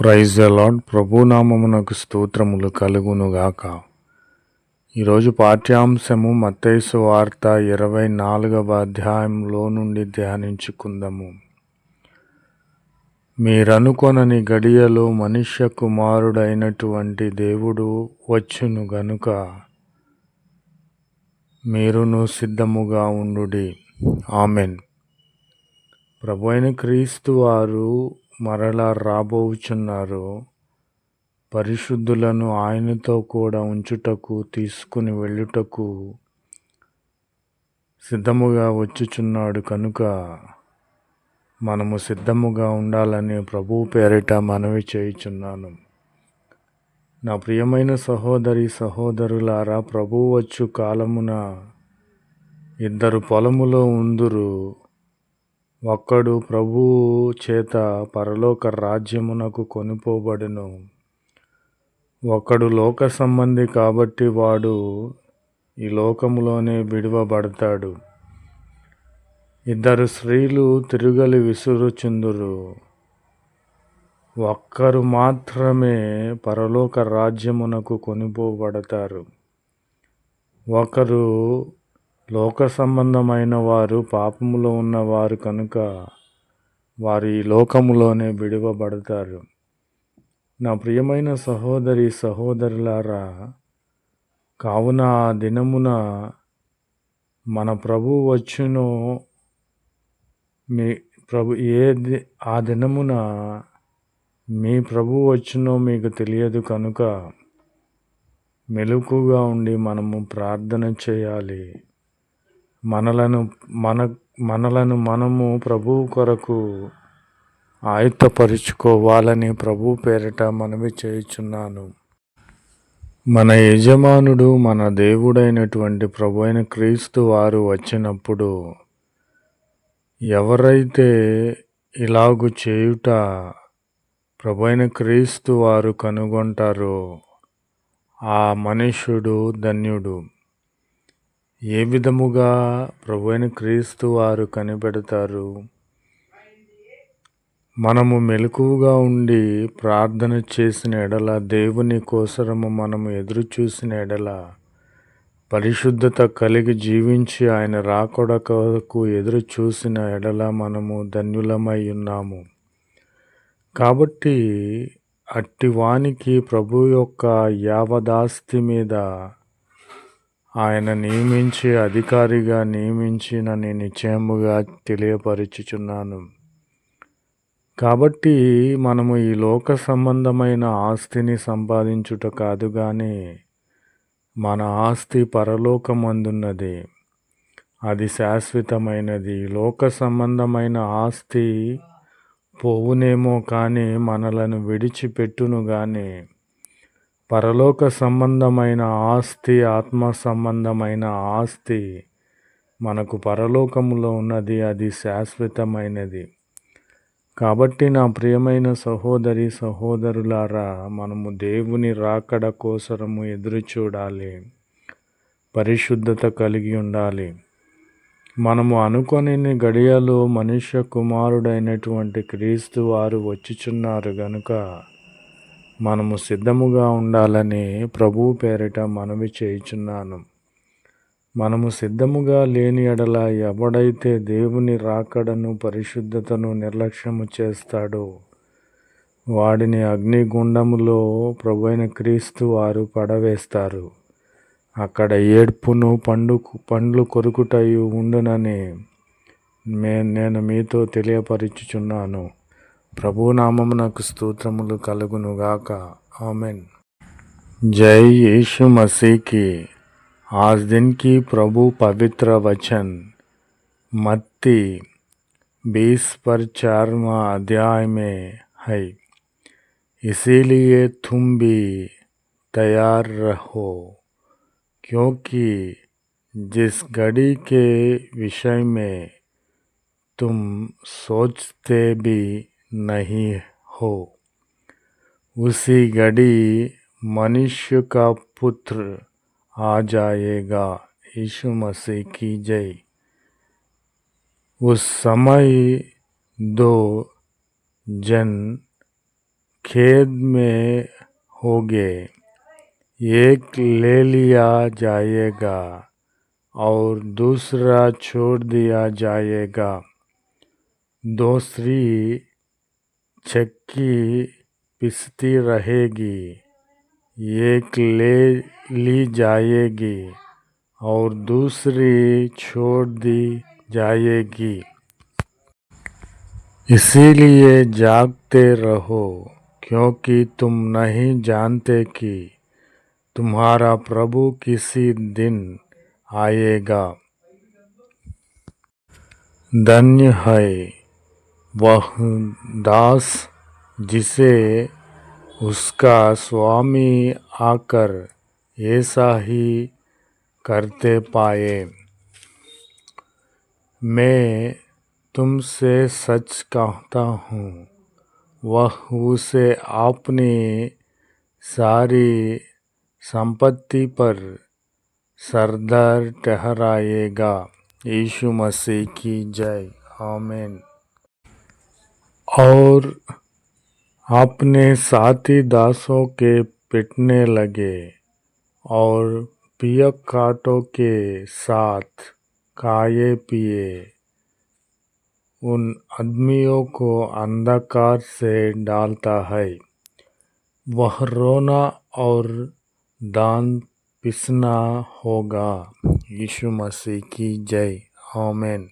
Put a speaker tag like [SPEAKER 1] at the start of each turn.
[SPEAKER 1] Praise అలాడ్ ప్రభునామమునకు స్తోత్రములు కలుగునుగాక ఈరోజు పాఠ్యాంశము మత్తైసు వార్త ఇరవై నాలుగవ అధ్యాయంలో నుండి ధ్యానించుకుందాము. మీరనుకొనని గడియలో మనుష్య కుమారుడైనటువంటి దేవుడు వచ్చును గనుక మీరును సిద్ధముగా ఉండుడి. ఆమెన్. ప్రభు అయిన క్రీస్తు వారు మరలా రాబోవుచున్నారు పరిశుద్ధులను ఆయనతో కూడా ఉంచుటకు తీసుకుని వెళ్ళుటకు సిద్ధముగా వచ్చుచున్నాడు. కనుక మనము సిద్ధముగా ఉండాలని ప్రభు పేరిట మనవి చేయుచున్నాను. నా ప్రియమైన సహోదరి సహోదరులారా ప్రభు వచ్చు కాలమున ఇద్దరు పొలములో ఉందురు. ఒక్కడు ప్రభువు చేత పరలోక రాజ్యమునకు కొనిపోబడును. ఒకడు లోక సంబంధి కాబట్టి వాడు ఈ లోకములోనే విడువబడతాడు. ఇద్దరు స్త్రీలు తిరుగలి విసురుచుందురు. ఒక్కరు మాత్రమే పరలోక రాజ్యమునకు కొనిపోబడతారు. ఒకరు లోక సంబంధమైన వారు పాపములో ఉన్నవారు కనుక వారి లోకములోనే విడివబడతారు. నా ప్రియమైన సహోదరి సహోదరులారా కావున ఆ దినమున మన ప్రభు వచ్చునో మీ ప్రభు ఏ ఆ దినమున మీ ప్రభు వచ్చునో మీకు తెలియదు కనుక మెలకుగా ఉండి మనము ప్రార్థన చేయాలి. మనలను మన మనలను మనము ప్రభువు కొరకు ఆయుత్తపరుచుకోవాలని ప్రభు పేరిట మనవి చేయుచున్నాను. మన యజమానుడు మన దేవుడైనటువంటి ప్రభు అయిన క్రీస్తు వారు వచ్చినప్పుడు ఎవరైతే ఇలాగు చేయుట ప్రభు అయిన క్రీస్తు వారు కనుగొంటారో ఆ మనుష్యుడు ధన్యుడు. ఏ విధముగా ప్రభు అయిన క్రీస్తు వారు కనిపెడతారు? మనము మెలకువగా ఉండి ప్రార్థన చేసిన ఎడల దేవుని కోసరము మనము ఎదురు చూసిన ఎడల పరిశుద్ధత కలిగి జీవించి ఆయన రాకొడకకు ఎదురు చూసిన ఎడల మనము ధన్యులమై ఉన్నాము. కాబట్టి అట్టివానికి ప్రభు యొక్క యావదాస్తి మీద ఆయన నియమించి అధికారిగా నియమించినని నిశ్చయముగా తెలియపరుచుచున్నాను. కాబట్టి మనము ఈ లోక సంబంధమైన ఆస్తిని సంపాదించుట కాదు కానీ మన ఆస్తి పరలోకమందున్నది. అది శాశ్వతమైనది. లోక సంబంధమైన ఆస్తి పోవునేమో కానీ మనలను విడిచిపెట్టును కానీ పరలోక సంబంధమైన ఆస్తి ఆత్మ సంబంధమైన ఆస్తి మనకు పరలోకములో ఉన్నది అది శాశ్వతమైనది. కాబట్టి నా ప్రియమైన సహోదరి సహోదరులారా మనము దేవుని రాకడ కోసరము ఎదురు చూడాలి. పరిశుద్ధత కలిగి ఉండాలి. మనము అనుకొని గడియలో మనుష్య కుమారుడైనటువంటి క్రీస్తు వారు వచ్చుచున్నారు గనుక మనము సిద్ధముగా ఉండాలని ప్రభువు పేరిట మనవి చేయుచున్నాను. మనము సిద్ధముగా లేని ఎడల ఎవడైతే దేవుని రాకడను పరిశుద్ధతను నిర్లక్ష్యము చేస్తాడో వాడిని అగ్నిగుండములో ప్రభైన క్రీస్తు వారు పడవేస్తారు. అక్కడ ఏడ్పును పండు పండ్లు కొరుకుటయు ఉండునని మే నేను మీతో తెలియపరుచుచున్నాను. ప్రభునామమునకు స్తోత్రములు కలుగునుగాక ఆమెన్ जय यीशु मसीह की आज दिन की प्रभु पवित्र वचन मत्ती बीस पर चारवा अध्याय में है इसीलिए तुम भी तैयार रहो क्योंकि जिस घड़ी के विषय में तुम सोचते भी नहीं हो। उसी घड़ी मनुष्य का पुत्र आ जाएगा, यीशु मसीह की जय। उस समय दो जन खेद में होगे। एक ले लिया जाएगा और दूसरा छोड़ दिया जाएगा। दूसरी चक्की पिसती रहेगी, एक ले, ली जाएगी और दूसरी छोड़ दी जाएगी। इसीलिए जागते रहो, क्योंकि तुम नहीं जानते कि तुम्हारा प्रभु किसी दिन आएगा। धन्य है। वह दास जिसे उसका स्वामी आकर ऐसा ही करते पाए। मैं तुमसे सच कहता हूँ, वह उसे अपनी सारी संपत्ति पर सरदार ठहराएगा। यीशु मसीह की जय। आमीन। और अपने साथी दासों के पिटने लगे और पियक काटों के साथ खाए पिए। उन आदमियों को अंधकार से डालता है। वह रोना और दान पिसना होगा। यीशु मसीह की जय। आमेन।